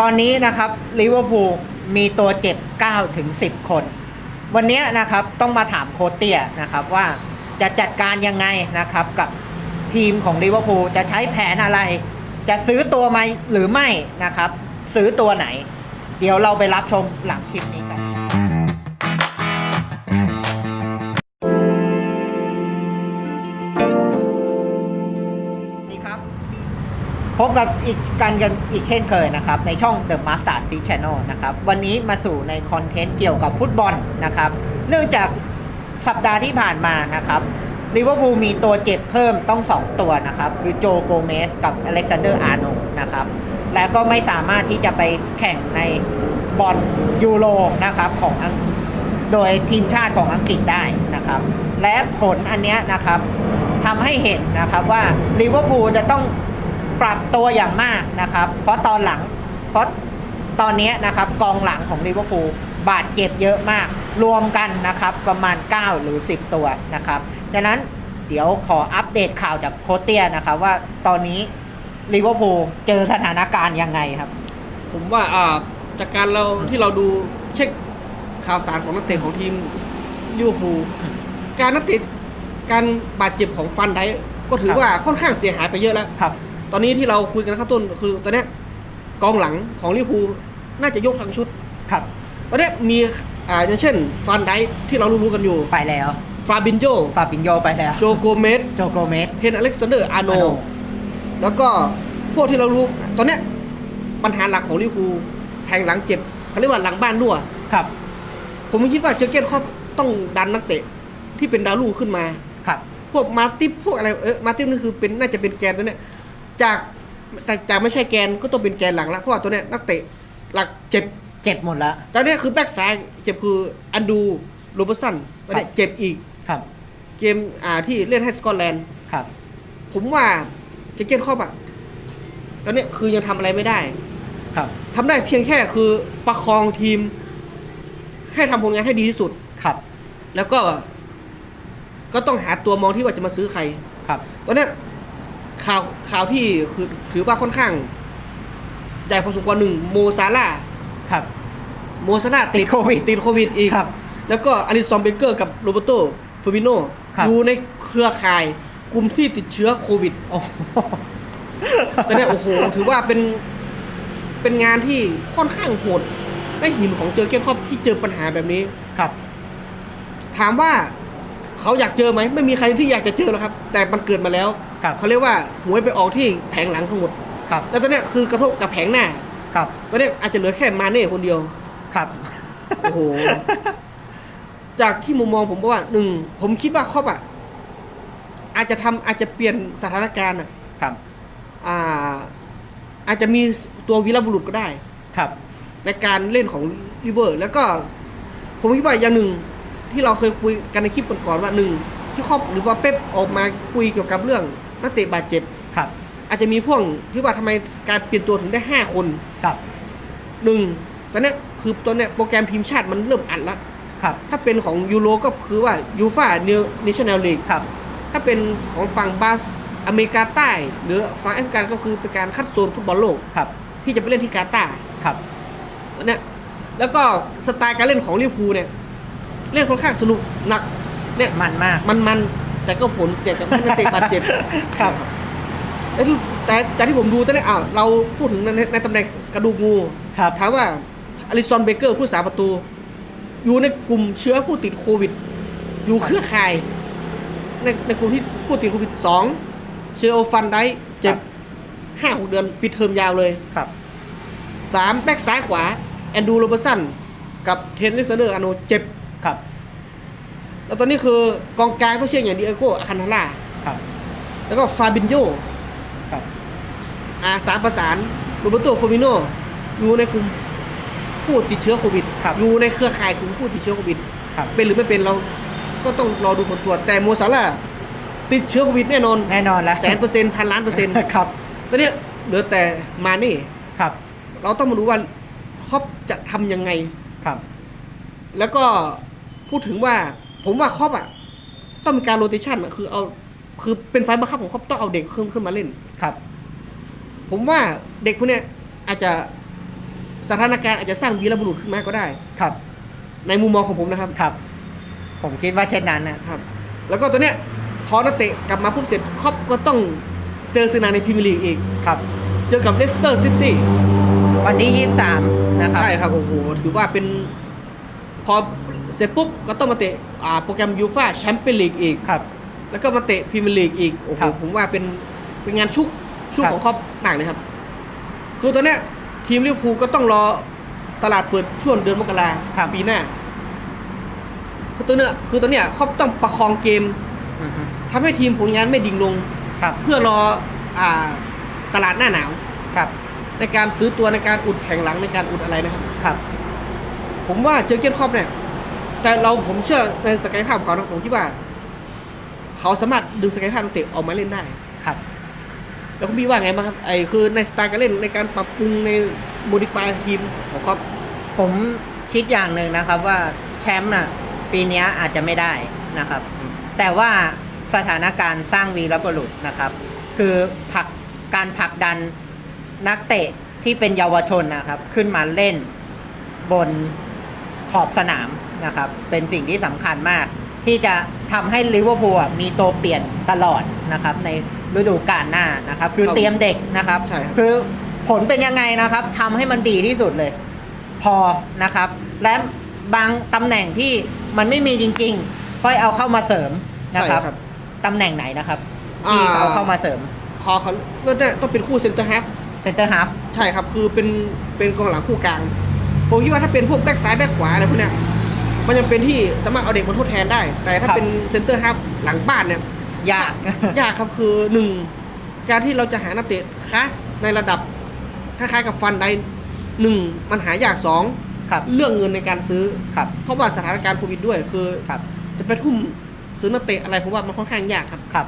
ตอนนี้นะครับลิเวอร์พูลมีตัวเจ็บ9ถึง10 คน วันนี้นะครับต้องมาถามโคตเตียนะครับว่าจะจัดการยังไงนะครับกับทีมของลิเวอร์พูลจะใช้แผนอะไร จะซื้อตัวไหมหรือไม่นะครับ ซื้อตัวไหน เดี๋ยวเราไปรับชมหลังคลิปนี้กัน พบกับอีกกันกันอีกเช่นเคยนะครับ ในช่อง The Master s e Channel นะครับ วันนี้มาสู่ในคอนเทนต์เกี่ยวกับฟุตบอลนะครับ เนื่องจากสัปดาห์ที่ผ่านมานะครับลิเวอร์พูลมีตัวเจ็บเพิ่มต้อง 2 ตัวนะครับ คือโจโกเมสกับอเล็กซานเดอร์อาร์โนนะครับ และก็ไม่สามารถที่จะไปแข่งในบอลยูโรนะครับของอังโดยทีมชาติของอังกฤษได้นะครับ และผลอันเนี้ยนะครับทำให้เห็นนะครับว่าลิเวอร์พูลจะต้อง ปรับตัวอย่างมากนะครับ เพราะตอนหลัง เพราะตอนเนี้ยนะครับกองหลังของลิเวอร์พูลบาดเจ็บเยอะมาก รวมกันนะครับประมาณ 9 หรือ 10 ตัวนะครับดังนั้นเดี๋ยวขออัปเดตข่าวจากโคชเตียนะครับว่าตอนนี้ลิเวอร์พูลเจอสถานการณ์ยังไงครับ ผมว่าอ่าจากการเราที่เราดูเช็คข่าวสารของนักเตะของทีมลิเวอร์พูลอืมการนักเตะการบาดเจ็บของฟันไดก็ถือครับว่าค่อนข้างเสียหายไปเยอะแล้วครับ ตอนนี้ที่เราคุยกันนะครับต้นคือตอนเนี้ยกองหลังของลิเวอร์พูลน่าจะยกทั้งชุดครับตอนเนี้ยมีอ่าอย่างเช่นฟันไดที่เรารู้ๆกันอยู่ ไปแล้ว ฟาบินโยฟาบินโยไปแล้ว โจโกเมสโจโกเมสเฮนอเล็กซานเดอร์อาร์โนอาร์โน แล้วก็พวกที่เรารู้ ตอนเนี้ยปัญหาหลักของลิเวอร์พูลแผงหลังเจ็บเขาเรียกว่าหลังบ้านรั่ว ครับ ผมคิดว่าเจอร์เก้นครอปต้องดันนักเตะที่เป็นดาวรุ่งขึ้นมา ครับ พวกมาติปพวกอะไร เออมาติปนี่คือเป็นน่าจะเป็นแกนตัวเนี้ย จากแต่จากไม่ใช่แกนก็ต้องเป็นแกนหลังละเพราะว่าตัวเนี้ยนักเตะหลักเจ็บเจ็บหมดแล้วตอนเนี้ยคือแบ็กซ้ายเจ็บคืออันดูโรเบอร์สันตอนเนี้ยครับเจ็บอีกครับ เกมอ่าที่เล่นให้สกอตแลนด์ครับ ผมว่าเจอร์เก้นครอปอะตอนเนี้ยคือยังทำอะไรไม่ได้ ครับ ทำได้เพียงแค่คือประคองทีม ให้ทำผลงานให้ดีที่สุด ครับ แล้วก็ ก็ต้องหาตัวมองที่ว่าจะมาซื้อใคร ครับ ตอนเนี้ย ข่าวข่าวที่คือถือว่าค่อนข้าง ใหญ่พอสมควรหนึ่งโมซาร่าห์ครับ โมซาร่าห์ติดโควิดติดโควิดอีก ครับ แล้วก็อลิซอนเบเกอร์กับโรเบโตเฟอร์มิโนครับ อยู่ในเครือข่ายกลุ่มที่ติดเชื้อโควิด โอ้โหตอนเนี้ยโอ้โห ถือว่าเป็นเป็นงานที่ค่อนข้างโหดได้หินของเจอเกนครอบที่เจอปัญหาแบบนี้ ครับ ถามว่า เขาอยากเจอไหมไม่มีใครที่อยากจะเจอหรอกครับ แต่มันเกิดมาแล้วครับเขาเรียกว่าหวยไปออกที่แผงหลังทั้งหมดครับ แล้วตอนเนี้ยคือกระทบกับแผงหน้าครับตอนเนี้ยอาจจะเหลือแค่มาเน่คนเดียวครับ โอ้โห จากที่มุมมองผมก็ว่าหนึ่งผมคิดว่าครอบอะอาจจะทำอาจจะเปลี่ยนสถานการณ์อะครับอ่า อาจจะมีตัววีรบุรุษก็ได้ ครับ ในการเล่นของริเวอร์ แล้วก็ ผมคิดว่าอย่างหนึ่ง ที่เราเคยคุยกันในคลิปก่อนๆว่าหนึ่งที่ครอบหรือว่าเป๊ปออกมาคุยเกี่ยวกับเรื่องนักเตะบาดเจ็บครับ อาจจะมีพวกที่ว่าทำไมการเปลี่ยนตัวถึงได้ห้าคนครับหนึ่งตอนเนี้ยคือตอนเนี้ยโปรแกรมทีมชาติมันเริ่มอัดละครับ ถ้าเป็นของยูโรก็คือว่ายูฟาเนนิชแนลลีกครับ ถ้าเป็นของฝั่งบาสอเมริกาใต้ หรือฝั่งแอฟริกันก็คือเป็นการคัดโซนฟุตบอลโลกครับ ที่จะไปเล่นที่กาตาร์ครับตัวเนี้ยแล้วก็สไตล์การเล่นของลิเวอร์พูลเนี่ย เล่นค่อนข้างสนุกหนักเนี่ยมันมาก มันมันๆแต่ก็ผลเสียจากนักเตะบาดเจ็บครับแต่แต่จากที่ผมดูตอนนี้อ้าวเราพูดถึงในในตำแหน่งกระดูกงูครับถามว่าอลิซอนเบเกอร์ผู้สาประตู อยู่ในกลุ่มเชื้อผู้ติดโควิด อยู่เครือข่ายในในกลุ่มที่ผู้ติดโควิดสองเชอโอฟันได้เจ็บห้าหกเดือนปิดเทอมยาวเลยครับสามแบ็กซ้ายขวา แอนดูโรเบอร์สันกับเทนนิสเดอร์อาโนเจ็บครับ แล้วตอนนี้คือกองกลางก็เชื่ออย่างดีเอโกอาคันทาร่าครับ แล้วก็ฟาบินโยครับอาสามประสานโรเบโตโฟมิโนอยู่ในกลุ่มผู้ติดเชื้อโควิดครับอยู่ในเครือข่ายกลุ่มผู้ติดเชื้อโควิดครับ เป็นหรือไม่เป็นเราก็ต้องรอดูผลตรวจแต่โมซาร่าห์ติดเชื้อโควิดแน่นอนแน่นอนแล้วแสนเปอร์เซ็นต์พันล้านเปอร์เซ็นต์ครับตอนเนี้ยเหลือแต่มาเน่ครับ เราต้องมาดูว่าครอปจะทำยังไงครับ แล้วก็พูดถึงว่า ผมว่าครอปอะต้องมีการโรเตชันอะคือเอาคือเป็นไฟล์บังคับของครอปต้องเอาเด็กขึ้นขึ้นมาเล่น ครับ ผมว่าเด็กพวกเนี้ยอาจจะสถานการณ์อาจจะสร้างวีรบุรุษขึ้นมาก็ได้ ครับ ในมุมมองของผมนะครับ ครับ ผมคิดว่าเช่นนั้นนะครับ แล้วก็ตัวเนี้ยพอนักเตะกลับมาปุ๊บเสร็จครอปก็ต้องเจอซีนาในพรีเมียร์ลีกอีกครับ เจอกับเลสเตอร์ซิตี้วันที่ยี่สามนะครับ ใช่ครับโอ้โหถือว่าเป็นพอ เสร็จปุ๊บก็ต้องมาเตะอ่าโปรแกรมยูฟาแชมเปี้ยนลีกอีก ครับ แล้วก็มาเตะพรีเมียร์ลีกอีกโอ้โหครับผมว่าเป็นเป็นงานชุกชุกครับ ของครอปมากนะครับ คือตอนเนี้ยทีมลิเวอร์พูลก็ต้องรอตลาดเปิดช่วงเดือนมกราครับปีหน้า คือตัวเนี้ยคือตัวเนี้ยครอปต้องประคองเกมอือฮึทำให้ทีมผลงานไม่ดิ่งลง ครับ เพื่อรออ่าตลาดหน้าหนาว ครับ ในการซื้อตัวในการอุดแผงหลังในการอุดอะไรนะครับ ครับ ผมว่าเจอเกียนครอปเนี่ย แต่เราผมเชื่อในศักยภาพของเขานะผมคิดว่า เขาสามารถดึงศักยภาพนักเตะออกมาเล่นได้ครับ แล้วคุณพี่ว่าไงบ้างครับไอ้คือในสไตล์การเล่นในการปรับปรุงในโมดิฟายทีมของครอปผมคิดอย่างหนึ่งนะครับว่าแชมป์น่ะปีเนี้ยอาจจะไม่ได้นะครับ แต่ว่าสถานการณ์สร้างวีรบุรุษนะครับ คือผลักการผลักดันนักเตะที่เป็นเยาวชนนะครับ ขึ้นมาเล่นบนขอบสนาม นะครับ เป็นสิ่งที่สำคัญมาก ที่จะทำให้ลิเวอร์พูลอะมีตัวเปลี่ยนตลอดนะครับ ในฤดูกาลหน้านะครับ คือครับเตรียมเด็กนะครับ ใช่ครับ คือผลเป็นยังไงนะครับทำให้มันดีที่สุดเลย พอนะครับ และบางตำแหน่งที่มันไม่มีจริงๆค่อยเอาเข้ามาเสริมนะครับใช่ครับตำแหน่งไหนนะครับที่อ่า เอาเข้ามาเสริมพอเขาก็ได้ต้องเป็นคู่เซนเตอร์ฮาฟเซนเตอร์ฮาฟใช่ครับ คือเป็นเป็นกองหลังคู่กลาง ผมคิดว่าถ้าเป็นพวกแบ็กซ้ายแบ็กขวาอะไรพวกเนี้ย มันยังเป็นที่สามารถเอาเด็กมาทดแทนได้ แต่ถ้าเป็นเซนเตอร์ฮาฟหลังบ้านเนี่ย ยาก ยากครับคือหนึ่งการที่เราจะหานักเตะคลาสในระดับคล้ายๆกับฟันได้หนึ่งมันหายากสองครับ เรื่องเงินในการซื้อ ครับ เพราะว่าสถานการณ์โควิดด้วยคือครับ จะไปทุ่มซื้อนักเตะอะไรผมว่ามันค่อนข้างยากครับ ครับ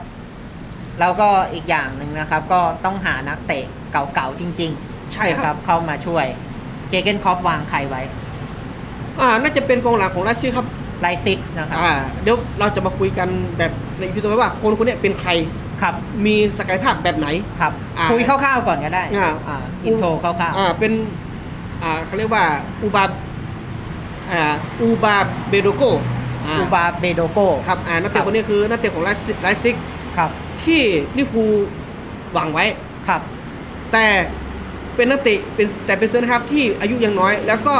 แล้วก็อีกอย่างหนึ่งนะครับ ก็ต้องหานักเตะเก่าๆจริงๆใช่ครับ นะเข้ามาช่วย เจเกนคอปวางใครไว้ อ่าน่าจะเป็นกองหลังของรัสเซียครับไลซิกนะครับอ่าเดี๋ยวเราจะมาคุยกันแบบในอีพีต่อไปว่าคนคนเนี้ยเป็นใครครับมีศักยภาพแบบไหนครับอ่าคุยคร่าวๆก่อนก็ได้อ่าอ่าอินโทรคร่าวอ่าเป็นอ่าเขาเรียกว่าอูบาอ่าอูบาเบโดโกๆอูบาเบโดโกครับอ่านักเตะครับคนนี้คือนักเตะของไลซิไลซิกครับที่ลิเวอร์พูลหวังไว้ครับ แต่เป็นนักเตะเป็นแต่เป็นเซนครับที่อายุยังน้อยแล้วก็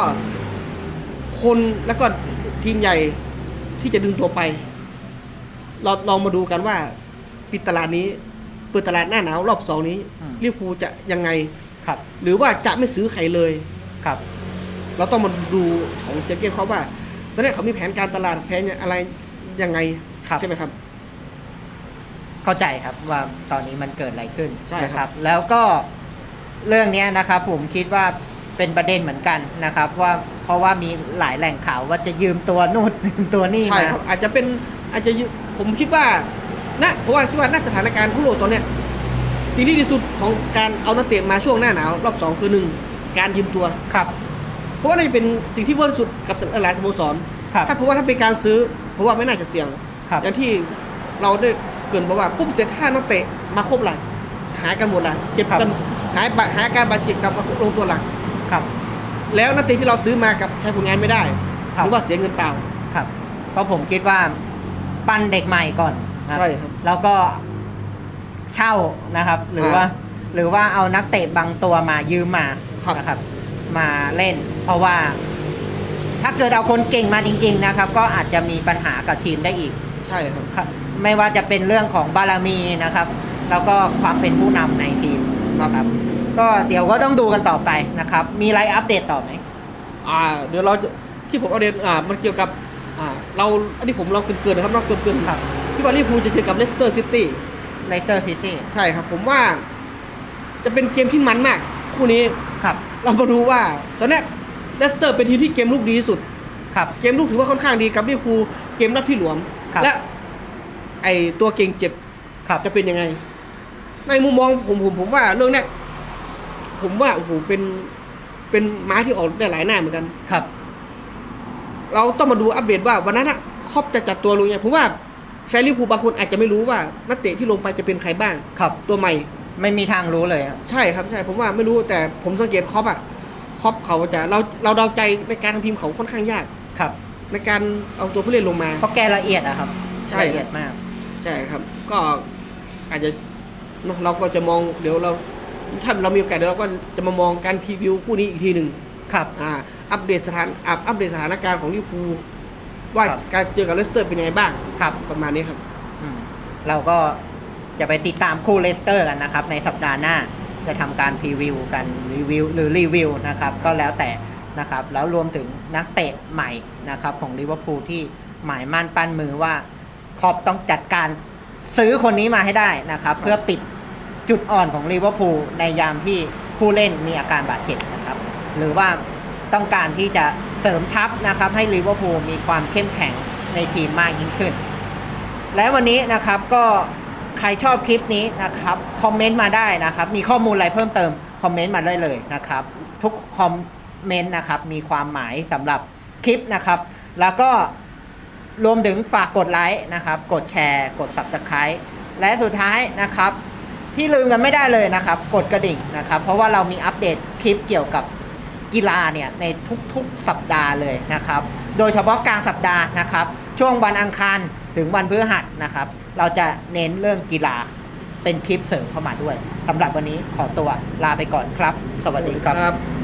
คนแล้วก็ทีมใหญ่ที่จะดึงตัวไป เราลองมาดูกันว่า ปิดตลาดนี้ เปิดตลาดหน้าหนาวรอบสองนี้อืม ลิเวอร์พูลจะยังไง ครับ หรือว่าจะไม่ซื้อใครเลย ครับ เราต้องมาดูของเจเกนเขาว่า ตอนนี้เขามีแผนการตลาดแผนอะไรยังไงครับ ใช่ไหมครับ เข้าใจครับว่าตอนนี้มันเกิดอะไรขึ้นใช่นะคครัรับบแล้วก็เรื่องเนี้ยนะครับผมคิดว่าเป็นประเด็นเหมือนกันนะครับว่าเพ ราะว่ามีหลายแหล่งข่าวว่าจะยืมตัวนู่นยืมตัวนี่ใช่มาครับอาจจะเป็นอาจจะยืผมคิดว่านะเพราะว่าคิดว่าณสถานการณ์ทั่วโลกตอนเนี้ยสิ่งที่ดีสุดของการเอานักเตะมาช่วงหน้าหนาว รอบสองคือหนึ่งการยืมตัวครับ เพราะว่าน่าจะเป็นสิ่งที่เวิร์สุดกับหลายสโมสรครับถ้าเพราะว่าถ้าเป็นการซื้อเพราะว่าไม่น่าจะเสี่ยงครับอย่างที่เราได้เกรินบอกว่าปุ๊บเสร็จถ้านักเตะมาครบละหายกันหมดละเจ็บครับกันหายบาดหายอาการบาดเจ็บกลับมาลงตัวหลักครับ แล้วนักเตะที่เราซื้อมากับใช้ผลงานไม่ได้ครับหรือว่าเสียเงินเปล่า ครับ เพราะผมคิดว่าปั้นเด็กใหม่ก่อนนะใช่ครับแล้วก็เช่านะครับ หรือว่า หรือว่าเอานักเตะบางตัวมายืมมาครับ นะครับ มาเล่น เพราะว่า ถ้าเกิดเอาคนเก่งมาจริง ๆ นะครับ ก็อาจจะมีปัญหากับทีมได้อีก ใช่ครับ ครับไม่ว่าจะเป็นเรื่องของบารมีนะครับ แล้วก็ความเป็นผู้นำในทีมนะครับ ก็เดี๋ยวก็ต้องดูกันต่อไปนะครับ มีอะไรอัปเดตต่อไหมอ่าเดี๋ยวเราจะที่ผมเอาเดนอ่ามันเกี่ยวกับอ่าเราอันนี้ผมลองเกรินๆนะครับนอกเกรินครับๆที่ว่าลิเวอร์พูลจะเจอกับเลสเตอร์ซิตี้เลสเตอร์ซิตี้ใช่ครับ ผมว่า จะเป็นเกมที่มันมาก คู่นี้ครับ เรามาดูว่าตอนเนี้ยเลสเตอร์เป็นทีมที่เกมลุกดีที่สุดครับเกมลุกถือว่าค่อนข้างดีกับลิเวอร์พูลเกมรับที่หลวมครับและ ไอตัวเก่งเจ็บครับจะเป็นยังไง ในมุมมองผมผมผมว่าเรื่องเนี้ย ผมว่าโอ้โหเป็นเป็นไม้ที่ออกได้หลายหน้าเหมือนกัน ครับ เราต้องมาดูอัปเดตว่าวันนั้นอะครอปจะจัดตัวลงยังไงผมว่าแฟนลิเวอร์พูลบางคนอาจจะไม่รู้ว่านักเตะที่ลงไปจะเป็นใครบ้าง ครับ ตัวใหม่ ไม่มีทางรู้เลยครับ ใช่ครับใช่ ผมว่าไม่รู้แต่ผมสังเกตครอปอะคครอปเขาจะเราเราเดาใจในการทำทีมเขาค่อนข้างยาก ครับ ในการเอาตัวผู้เล่นลงมา เพราะแกละเอียดอะครับใช่ ละเอียดมาก ใช่ครับ ก็อาจจะเนอะเราก็จะมองเดี๋ยวเรา ถ้าเรามีโอกาสเดี๋ยวเราก็จะมามองการพรีวิวคู่นี้อีกทีหนึ่งครับ อ่าอัปเดตสถานอัปอัปเดตสถานการณ์ของลิเวอร์พูลว่าครับ การเจอกับเลสเตอร์เป็นยังไงบ้างครับ ประมาณนี้ครับ อืมเราก็จะไปติดตามคู่เลสเตอร์กันนะครับ ในสัปดาห์หน้าจะทำการพรีวิวกันรีวิวหรือรีวิวนะครับก็แล้วแต่นะครับ แล้วรวมถึงนักเตะใหม่นะครับ ของลิเวอร์พูลที่หมายมั่นปั้นมือว่าครอปต้องจัดการซื้อคนนี้มาให้ได้นะครับ เพื่อปิด จุดอ่อนของลิเวอร์พูลในยามที่ผู้เล่นมีอาการบาดเจ็บนะครับ หรือว่าต้องการที่จะเสริมทัพนะครับให้ลิเวอร์พูลมีความเข้มแข็งในทีมมากยิ่งขึ้น และวันนี้นะครับก็ใครชอบคลิปนี้นะครับคอมเมนต์มาได้นะครับ มีข้อมูลอะไรเพิ่มเติมคอมเมนต์มาได้เลยนะครับ ทุกคอมเมนต์นะครับมีความหมายสำหรับคลิปนะครับ แล้วก็รวมถึงฝากกดไลค์นะครับ กดแชร์ กด subscribe และสุดท้ายนะครับ ที่ลืมกันไม่ได้เลยนะครับ กดกระดิ่งนะครับ เพราะว่าเรามีอัปเดตคลิปเกี่ยวกับกีฬาเนี่ยในทุกๆสัปดาห์เลยนะครับ โดยเฉพาะกลางสัปดาห์นะครับ ช่วงวันอังคารถึงวันพฤหัสนะครับ เราจะเน้นเรื่องกีฬาเป็นคลิปเสริมเข้ามาด้วยสำหรับวันนี้ขอตัวลาไปก่อนครับ สวัสดีครับครับ